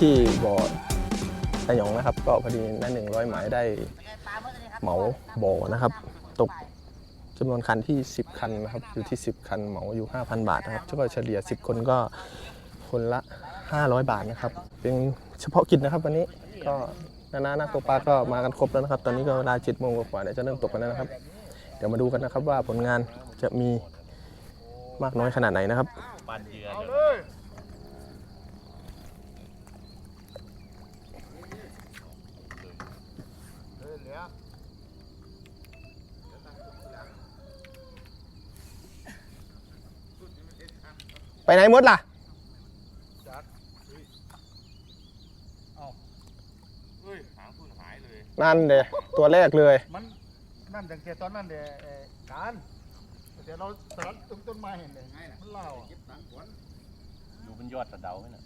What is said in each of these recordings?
ที่บ่อตะยองนะครับ ก็พอดีนั่นหนึ่งร้อยหมายได้เหมาบ่อนะครับ ตกจำนวนคันที่ 10 คันนะครับ อยู่ที่ 10 คันเหมาอยู่ 5,000 บาทนะครับก็เฉลี่ย 10 คนก็คนละ 500 บาทนะครับ เป็นเฉพาะกิจนะครับวันนี้ก็นานานักตกปลาก็มากันครบแล้วนะครับ ตอนนี้ก็เวลา7โมงกว่าเดี๋ยวจะเริ่มตกกันแล้วนะครับ เดี๋ยวมาดูกันนะครับว่าผลงานจะมีมากน้อยขนาดไหนนะครับ ปันเยือ เอา เล เลย ย เฮ้ยเหลือ ไปไหนหมดล่ะจัดเฮ้ยเอาเฮ้ยหางคุณหายเลยนั่นเดยตัวแรกเลย มันนั่นตั้งแต่ตอนนั้นเดเอ่อการแต่เดี๋ยวเราสลัดต้นต้นไม้เห็นเลยมันเล่าอะดูเป็นยอดสะเดาไหมน่ะ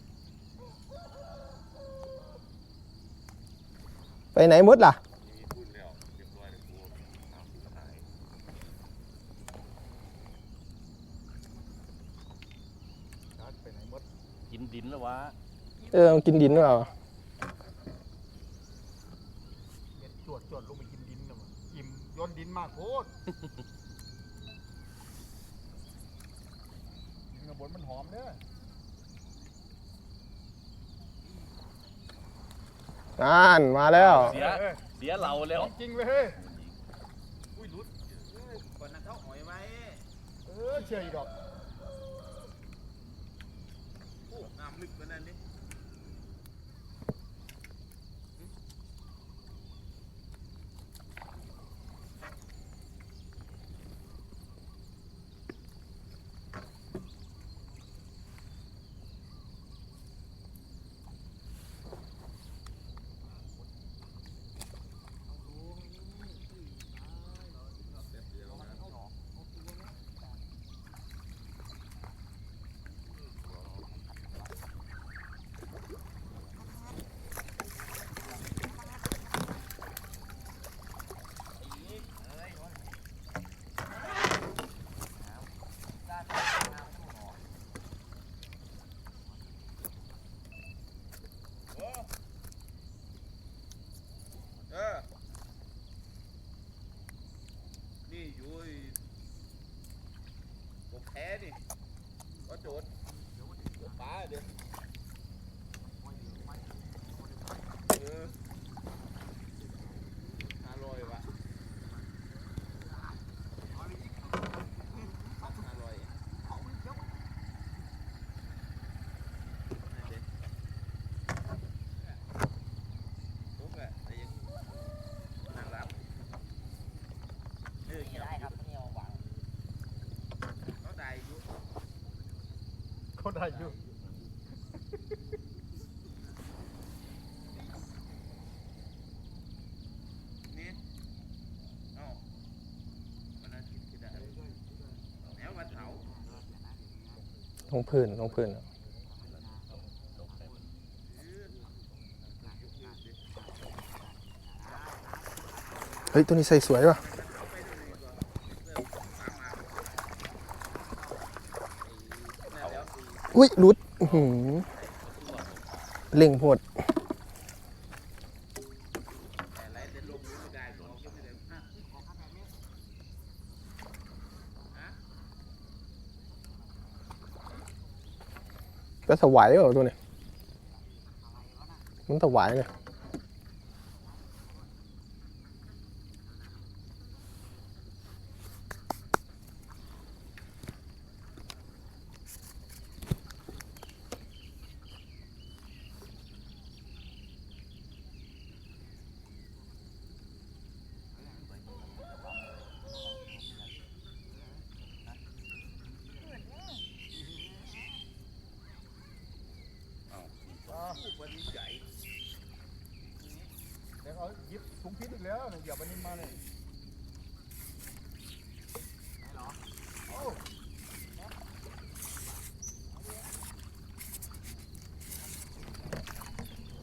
ไปไหนหมดล่ะ มีพูดแล้วเรียบร้อยเลยกูหางคุณหาย จัดไปไหนหมด กินดินแล้ววะเออกินดินหรือเปล่าเด็ดจวดจวดลงไปกินดินนะมันอิ่มโย้อนดินมากโคตรดินกระบนมันหอมเด้อนั่นมาแล้ว เสียเฮ้ยเสียเราแล้วของจริงเลยเฮ้ยอุ้ยรุดก่อนนั้นเขาหอยไว้ เออเชื่ออีกดอก โอ้น้ำลึกกว่านั้นนี่ เออ นี่อยู่ไอ้กบแพ้นี่ก็โจดกบปลาเดี๋ยวเอออร่อยวะอร่อยนั่นเด็ดปุ๊บอะแต่ยังนั่งรับเออเงียบ ได้ครับนี่เอาหวัง เขาได้อยู่ เขา ได้อยู่นี่เอ้าวันอาทิตย์ที่ได้แนววันเสาร์ลงพื้นลงพื้นเฮ้ย ตัวนี้ใส่สวยป่ะ อุ้ยรุดอื้อหือเล่งพดแต่ไรจะลงไม่ได้ลงก็ไม่ได้อะก็ถวายเปล่าตัวนี้มันถวายเลยอ่าเดี๋ยวเขาหยิบถุงพิษอีก แล้วเนี่ยอย่าไปนิ่มาเลยโอ้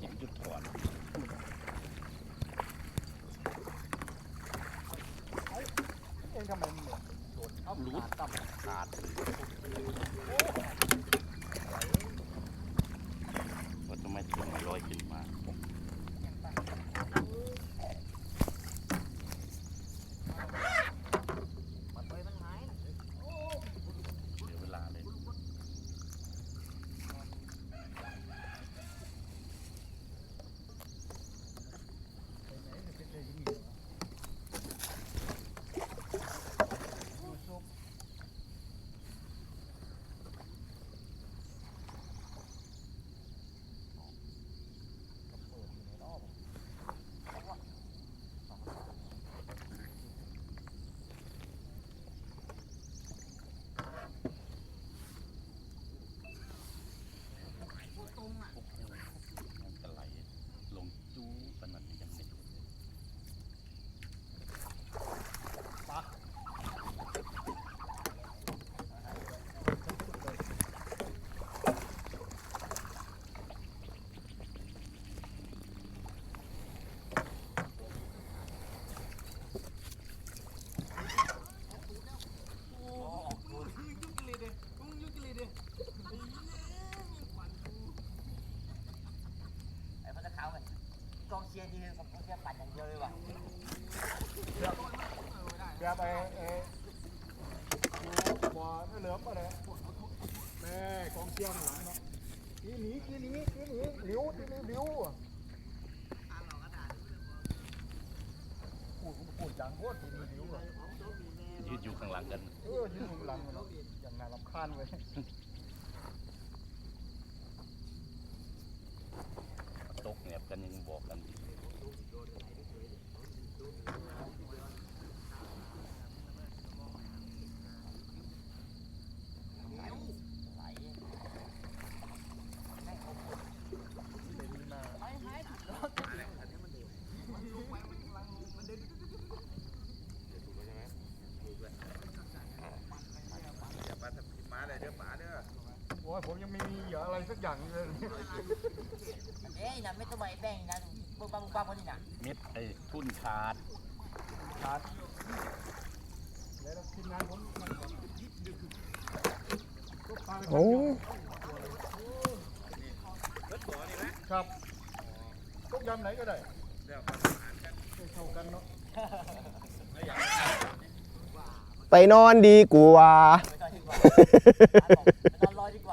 กินจุดถอนเองทำไมมันเนี่ยโดดเอารูดขาดต่ำขาดเอย่าน่ารำคาญเว้ยตกแงบกันยังบอกกันอีก อย่าปลาทับทิมมาเลยเด้อป๋าเด้อ โอ้ย ผมยังไม่มีเหยื่ออะไรสักอย่างเลยเอ้ยนะไม่ต้องไปแบ่งนะบุกบ้าบุกบ้าคนนี้นะเม็ดไอ้ทุ่นขาดขาดแล้วทีมงานผมมันก่อนก็พาไปโอ้ครับต้มยำไหนก็ได้เดี๋ยวเขาอาหารกันให้เข้ากันเนาะไปนอนดีกว่า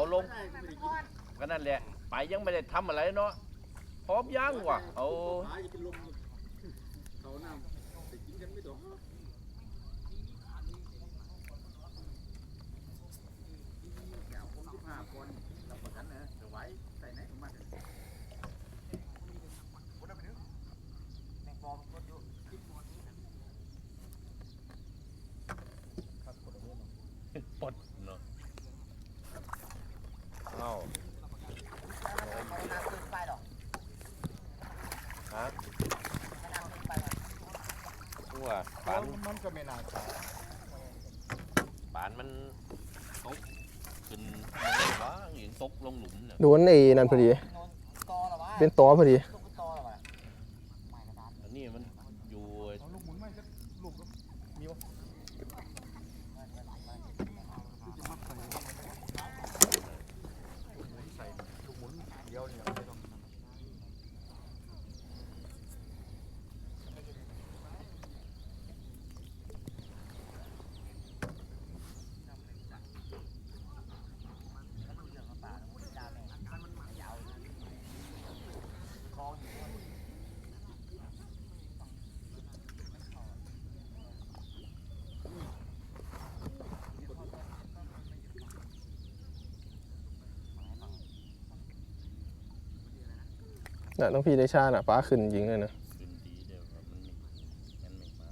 เก่าลงก็นั่นแหละไปยังไม่ได้ทำอะไรเนาะพร้อมยังวะเอาประกันนะจะไหวใส่ไหนของมัน แมงปอมก็อยู่ ปดเนาะเอ้า ไม่นานเกินไปหรอก ฮะ ไม่นานเกินไปหรอก ทั่ว ปาปานนมันก็ไม่น่าขาดปานมันตกขึ้นเลยว้าอย่างตกลงหลุมเนี่ยโดนไอ้นั่นพอดีโดนตอหรอวะเป็นตอพอดีลูกตอหรอวะไม่กระดาน อันนี้มันอยู่ เอาลูกหมุนไม่ก็ลูกก็มีวะใส่ลูกหมุนเดียวเนี่ยไม่ต้อง น่ะต้องพี่ได้ชาน่ะป้าขึ้นยิงเลยนะขึ้นดีเดียวมันไม่งั้นไม่มา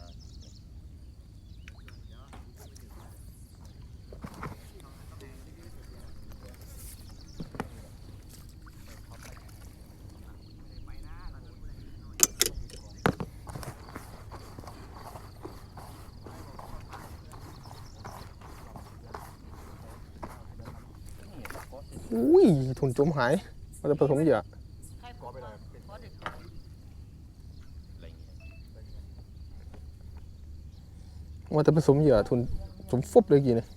อุ้ยทุนจมหายมันจะผสมเหยื่อ ก่อไปเลยเป็น อะไรเงี้ย ว่าจะผสมเหยื่อทุนสมฟุบเลยกี่เนี่ย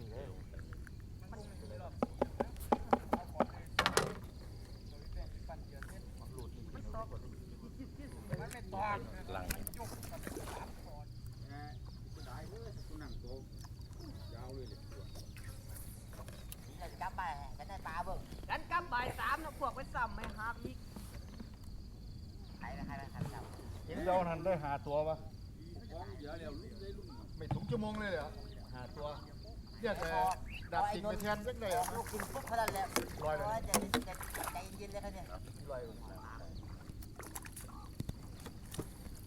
นี้เลยหลังกันกลับไปกันไาเบิ่งกันกลับไปสามนะพวกไปซ้ำไม่หักะใครนรนทันได้หาตัวปะไม่ถึงชั่วโมงเลยเหรอหาตัว เนี่ยแต่ดับติดไปแทนยักได้เลูกกินปุ๊บเขาดันแหล้วลอยเลยใจเย็นเลยครับเนี่ยลอย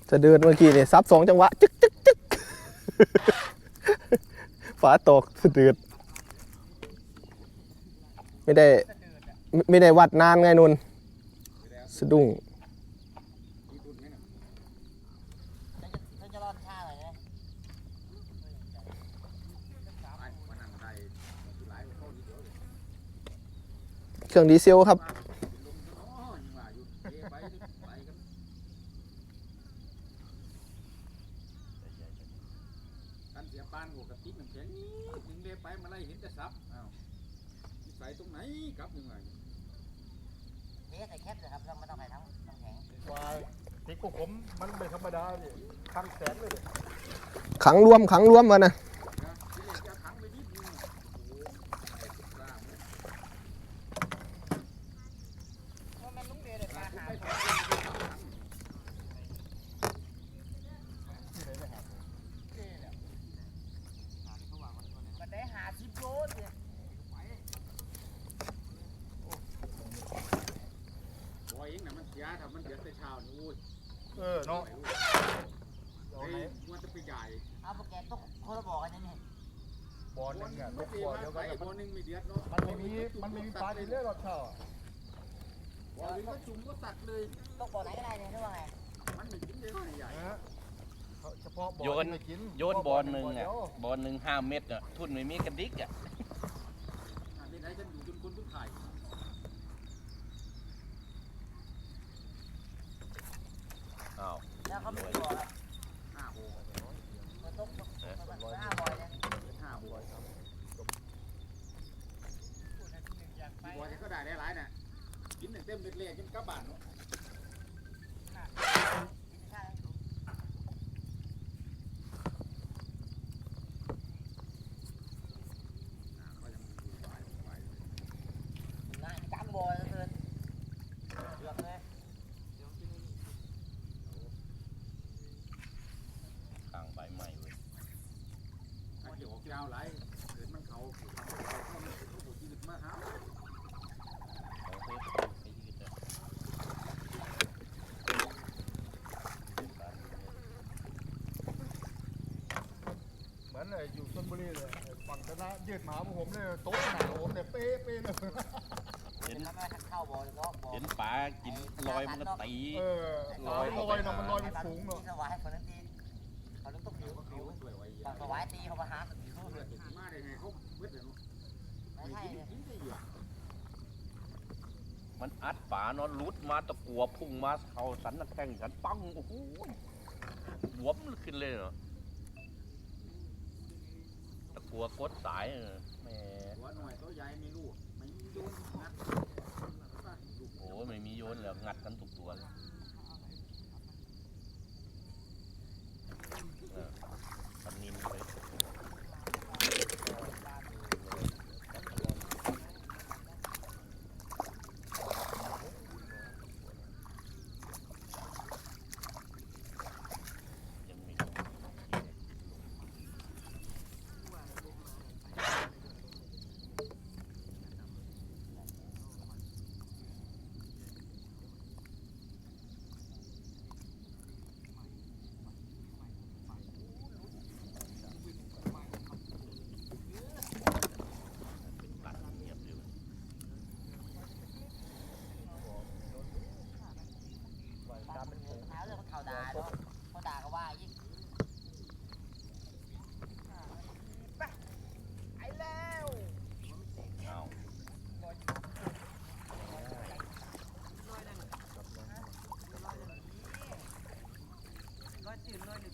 จะเดินเมื่อกี้เนี่ยซับสองจังหวะจึ๊กจึ๊กจึ๊กฝาตกสะดืดไม่ได้ไม่ได้วัดนานไงนุ่นสะดุ้ง ฉันจะร้อนชาหน่อยนะ มันนั่งได้หลายคนเดียว เครื่องดีเซลครับ อ๋อยังว่าอยู่เไปไปกันกันเสียปานหัวกับติ๊กน้ำแข็งนี่ถึงเดไปมาไล่เห็นแต่ซับอ้าวใส่ตรงไหนครับยังไงเอ๊ะใส่แคปเลยครับเราไม่ต้องใส่ทั้งน้ำแข็งวายติดพวกผมมันไม่ธรรมดาดิทั้งแสนเลยดิขังรวมขังรวมกันนะ นะที่เรียกจะขังไปนิดนึงโอ้โหไอ้ตุ๊กตาเนี่ย มันลุงเดเลยปลาหา ไม่ ที่ไหนไม่หา มันได้หาชิปโรสเนี่ย ตัวเองน่ะมันเสียถ้ามันเดือดแต่เช้านี่โอ้ย เออเนาะเอา เฮ้ ไหน ยมันจะไปใหญ่ เอาโปรแกรมต้องคนละบอกกันนี่ บอลหนึงอะ ไม่ตกตีบ่อมาเดียวใส่กันบอลหนึ่งมีเดือดเนาะมันไม่มีมันไม่มีปลาดินเลยหรอกเช่าบอลหนึ่งก็จุ่มก็ตักเลยต้องบอกไหนก็ได้เนี่ยนึกว่าไงมันไม่กินได้ใหญ่นะฮะเฉพาะบ่อโยนที่ไม่กินโยนบอลหนึ่งบ่อะเดียวบอลหนึ่งห้าเม็ดอะทุนไม่มีกระดิกอะ อันนี้ไหนฉันอยู่จนคนทุกถ่าย อ้าว แล้วเขาไม่บอกครับ ห้าโบ มันต้องต้องห้าบอยเนี่ย ห้าโบบอลก็ได้หลายๆน่ะกินเต็มเล็กๆจนกลับบ้านเนาะ ง่ายจังบอยเกินเลือกเลย ข้างใบไม้เว้ย ถ้าเกี่ยวกับยาวหลายเกิดมันเขาเขาเขาเขาปวดจีนมาหาเอาเทปไปยืดเลยเหมือนไอ้อยู่ชลบุรีเลยไอ้ฝั่งชนะยืดหมาพวกผมเนี่ยโต๊ะหนาผมเนี่ยเป๊ะเป๊ะเลยเห็นทำไมเข้าบอยเนาะบอยเห็นปลากินลอยมันก็ตีเออลอยลอยเนาะมันลอยเป็นฝูงเนาะสวายคนนั้นตีเขาต้องผิวผิวช่วยไว้ฝั่งสวายตีเขามาหาผิวมาได้ไงเขาเวทเลยเนาะ ไม่ไม่ใช่กินกินได้อยู่มันอัดปลาเนอนรุดมาตะกัวพุ่งมาเขาสันนักแข่งสันปังโอ้โหบวมขึ้นเลยเนาะตะกัวกดสายเออแหม่หัวหน่อยตัวใหญ่ไม่รู้ไม่มีโยนงัดโอ้ยไม่มีโยนแล้วงัดกันทุกตัวเลยเออปันนินไป ยังมี เป็นปัดเงียบอยู่ ตามเป็นฝูงหาเรื่องเขาด่าเนาะเขาด่าก็ว่ายิ่งไอ้แล้ว อ้าว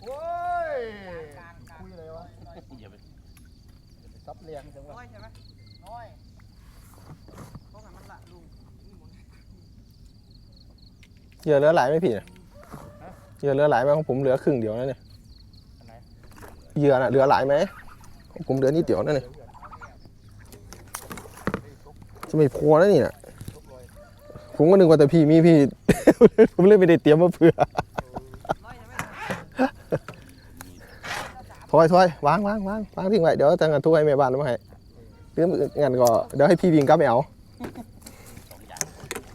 โอ้ยคุยอะไรวะอย่าไปซับเลียงจังวะน้อยเพราะมันละลุงเหยื่อเหลือหลายไหมพี่น่ะเหยื่อเหลือหลายไหมของผมเหลือครึ่งเดียวนะเนี่ยเหยื่อน่ะเหลือหลายไหมของผมเหลือนิดเดียวนั่นเนี่ยจะไม่พอนะนี่น่ะผมก็นึกว่าแต่พี่มีพี่ ผมเลยไม่ได้เตรียมมาเผื่อ น้อยใช่ไหม ถอยถอยวางวางวางวางทิ้งไว้เดี๋ยวจังกันทุกให้แม่บ้านมาให้หรืองานก็เดี๋ยวให้พี่วิ่งกลับไปเอา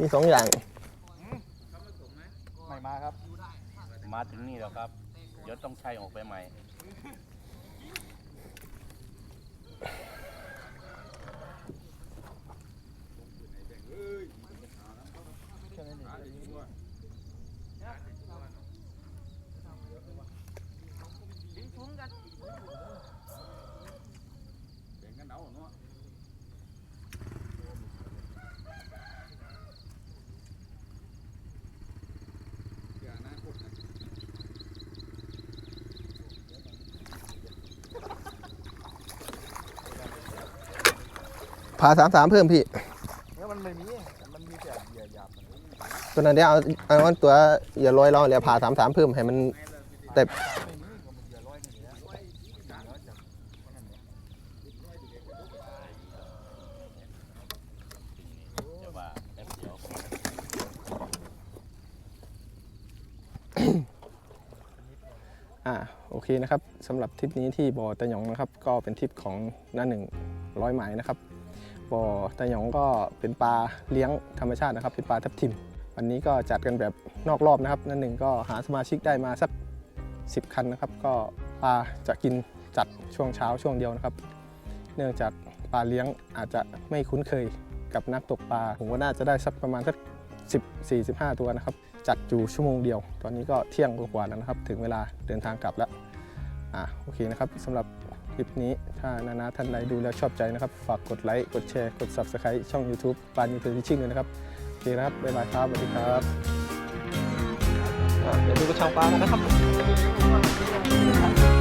มีสองอย่างไม่มาครับ มาถึงนี่แล้วครับ เดี๋ยวต้องใช้ออกไปใหม่ แบ่งกันเอาเนาะเดี๋ยวอนาคตนะ ผ่าสามสามเพิ่มพี่ เนี่ยมันไม่มี มันมีแต่เหยื่อหยาบตัวนั้นเดี๋ยวเอาเอาตัวอย่าลอยเราแล้วผ่าสามสามเพิ่มให้มันแต่อ่าโอเคนะครับสำหรับทริปนี้ที่บ่อตะหยองนะครับ ก็เป็นทริปของหน้าหนึ่งร้อยหมายนะครับ บ่อตะหยองก็เป็นปลาเลี้ยงธรรมชาตินะครับ เป็นปลาทับทิม วันนี้ก็จัดกันแบบนอกรอบนะครับ นั่นหนึ่งก็หาสมาชิกได้มาสัก 10 คันนะครับ ก็ปลาจะกินจัดช่วงเช้าช่วงเดียวนะครับ เนื่องจากปลาเลี้ยงอาจจะไม่คุ้นเคยกับนักตกปลา ผมว่าน่าจะได้สักประมาณสัก10 45 ตัวนะครับ จัดอยู่ชั่วโมงเดียว ตอนนี้ก็เที่ยงกว่าแล้วนะครับ ถึงเวลาเดินทางกลับแล้ว อะโอเคนะครับสำหรับ ลิปนี้ ถ้านานาท่านใดดูแล้วชอบใจนะครับ ฝากกดไลค์ กดแชร์ กด Subscribe ช่อง YouTube ปานยูทูบชิ่งเลยนะครับโอเคนะครับ บ๊ายบายครับ สวัสดีครับเดี๋ยวดูกระชังปลานะครับ